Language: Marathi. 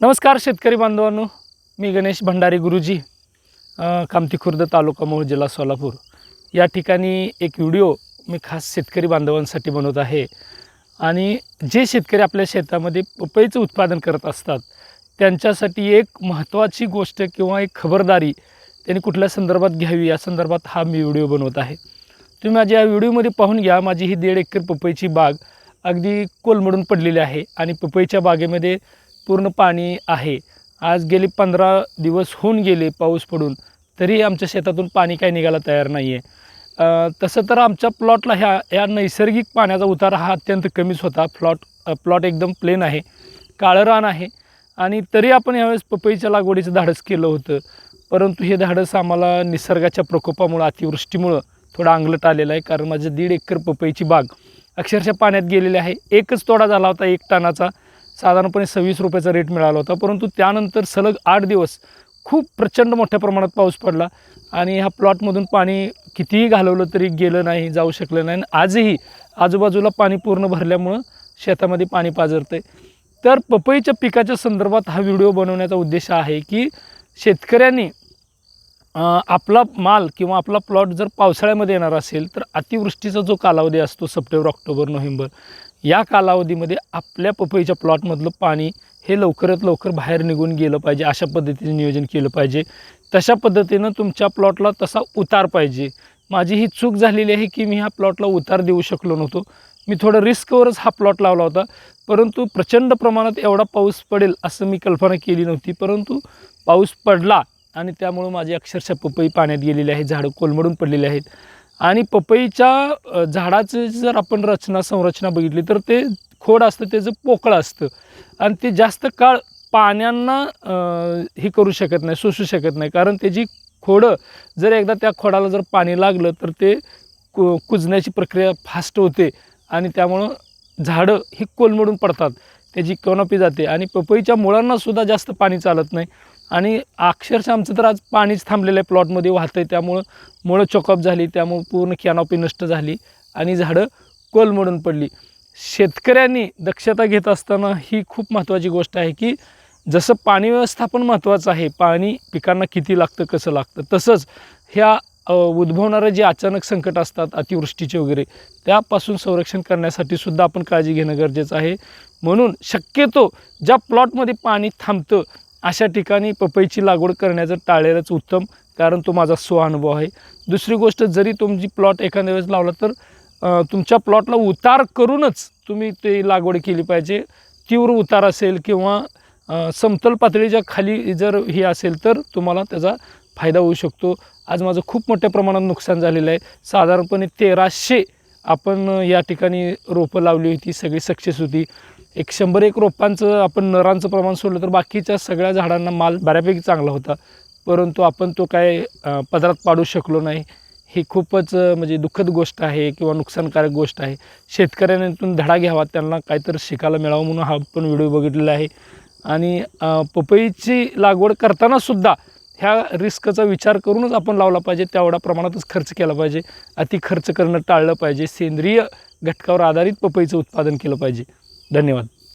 नमस्कार शेतकरी बांधवांनो. मी गणेश भंडारी गुरुजी कामती खुर्द तालुका मूळ जिल्हा सोलापूर. या ठिकाणी एक व्हिडिओ मी खास शेतकरी बांधवांसाठी बनवत आहे. आणि जे शेतकरी आपल्या शेतामध्ये पपईचं उत्पादन करत असतात त्यांच्यासाठी एक महत्त्वाची गोष्ट किंवा एक खबरदारी त्यांनी कुठल्या संदर्भात घ्यावी या संदर्भात हा मी व्हिडिओ बनवत आहे. तुम्ही माझ्या या व्हिडिओमध्ये पाहून घ्या माझी ही दीड एकर पपईची बाग अगदी कोलमडून पडलेली आहे आणि पपईच्या बागेमध्ये पूर्ण पाणी आहे. आज गेले पंधरा दिवस होऊन गेले पाऊस पडून तरी आमच्या शेतातून पाणी काही निघायला तयार नाही आहे तसं तर आमच्या प्लॉटला ह्या या नैसर्गिक पाण्याचा उतार हा अत्यंत कमीच होता. प्लॉट प्लॉट एकदम प्लेन आहे काळं रान आहे आणि तरी आपण यावेळेस पपईच्या लागवडीचं धाडस केलं होतं. परंतु हे धाडस आम्हाला निसर्गाच्या प्रकोपामुळं अतिवृष्टीमुळं थोडं अंगलट आलेलं आहे. कारण माझं दीड एकर पपईची बाग अक्षरशः पाण्यात गेलेली आहे. एकच तोडा झाला होता एक टनाचा. साधारणपणे सव्वीस रुपयाचा रेट मिळाला होता. परंतु त्यानंतर सलग आठ दिवस खूप प्रचंड मोठ्या प्रमाणात पाऊस पडला आणि ह्या प्लॉटमधून पाणी कितीही घालवलं तरी गेलं नाही जाऊ शकलं नाही. आणि आजही आजूबाजूला पाणी पूर्ण भरल्यामुळं शेतामध्ये पाणी पाझरतं आहे तर पपईच्या पिकाच्या संदर्भात हा व्हिडिओ बनवण्याचा उद्देश आहे की शेतकऱ्यांनी आपला माल किंवा आपला प्लॉट जर पावसाळ्यामध्ये येणार असेल तर अतिवृष्टीचा जो कालावधी असतो सप्टेंबर ऑक्टोबर नोव्हेंबर या कालावधीमध्ये आपल्या पपईच्या प्लॉटमधलं पाणी हे लवकरात लवकर बाहेर निघून गेलं पाहिजे अशा पद्धतीने नियोजन केलं पाहिजे. तशा पद्धतीनं तुमच्या प्लॉटला तसा उतार पाहिजे. माझी ही चूक झालेली आहे की मी ह्या प्लॉटला उतार देऊ शकलो नव्हतो. मी थोडं रिस्कवरच हा प्लॉट लावला होता. परंतु प्रचंड प्रमाणात एवढा पाऊस पडेल असं मी कल्पना केली नव्हती. परंतु पाऊस पडला आणि त्यामुळं माझी अक्षरशः पपई पाण्यात गेलेली आहे झाडं कोलमडून पडलेली आहेत. आणि पपईच्या झाडाचं जर आपण रचना संरचना बघितली तर ते खोड असतं त्याचं पोकळं असतं. आणि ते जास्त काळ पाण्यांना हे करू शकत नाही सोसू शकत नाही. कारण त्याची खोडं जर एकदा त्या खोडाला जर पाणी लागलं तर ते कु कुजण्याची प्रक्रिया फास्ट होते. आणि त्यामुळं झाडं ही कोलमडून पडतात. त्याची कॉनॉपी जाते. आणि पपईच्या मुळांनासुद्धा जास्त पाणी चालत नाही. आणि अक्षरशः आमचं तर आज पाणीच थांबलेलं आहे प्लॉटमध्ये वाहतं आहे त्यामुळं मुळं चॉकअप झाली त्यामुळं पूर्ण कॅनॉपी नष्ट झाली आणि झाडं कोलमडून पडली. शेतकऱ्यांनी दक्षता घेत असताना ही खूप महत्त्वाची गोष्ट आहे की जसं पाणी व्यवस्थापन महत्त्वाचं आहे पाणी पिकांना किती लागतं कसं लागतं तसंच ह्या उद्भवणारं जे अचानक संकट असतात अतिवृष्टीचे वगैरे त्यापासून संरक्षण करण्यासाठी सुद्धा आपण काळजी घेणं गरजेचं आहे. म्हणून शक्यतो ज्या प्लॉटमध्ये पाणी थांबतं अशा ठिकाणी पपईची लागवड करण्याचं टाळलेलंच उत्तम कारण तो माझा स्वानुभव आहे. दुसरी गोष्ट जरी तुमची प्लॉट एखाद्या वेळेस लावला तर तुमच्या प्लॉटला उतार करूनच तुम्ही ते लागवड केली पाहिजे. तीव्र उतार असेल किंवा समतल पातळीच्या खाली जर हे असेल तर तुम्हाला त्याचा फायदा होऊ शकतो. आज माझं खूप मोठ्या प्रमाणात नुकसान झालेलं आहे. साधारणपणे तेराशे आपण या ठिकाणी रोपं लावली होती सगळी सक्सेस होती. एक शंभर एक रोपांचं आपण नरांचं प्रमाण सोडलं तर बाकीच्या सगळ्या झाडांना माल बऱ्यापैकी चांगला होता. परंतु आपण तो काय पदरात पाडू शकलो नाही. ही खूपच म्हणजे दुःखद गोष्ट आहे किंवा नुकसानकारक गोष्ट आहे. शेतकऱ्यांतून धडा घ्यावा त्यांना काहीतरी शिकायला मिळावं म्हणून हा पण व्हिडिओ बघितलेला आहे. आणि पपईची लागवड करतानासुद्धा ह्या रिस्कचा विचार करूनच आपण लावला पाहिजे. तेवढ्या प्रमाणातच खर्च केला पाहिजे. अति खर्च करणं टाळलं पाहिजे. सेंद्रिय घटकावर आधारित पपईचं उत्पादन केलं पाहिजे. धन्यवाद.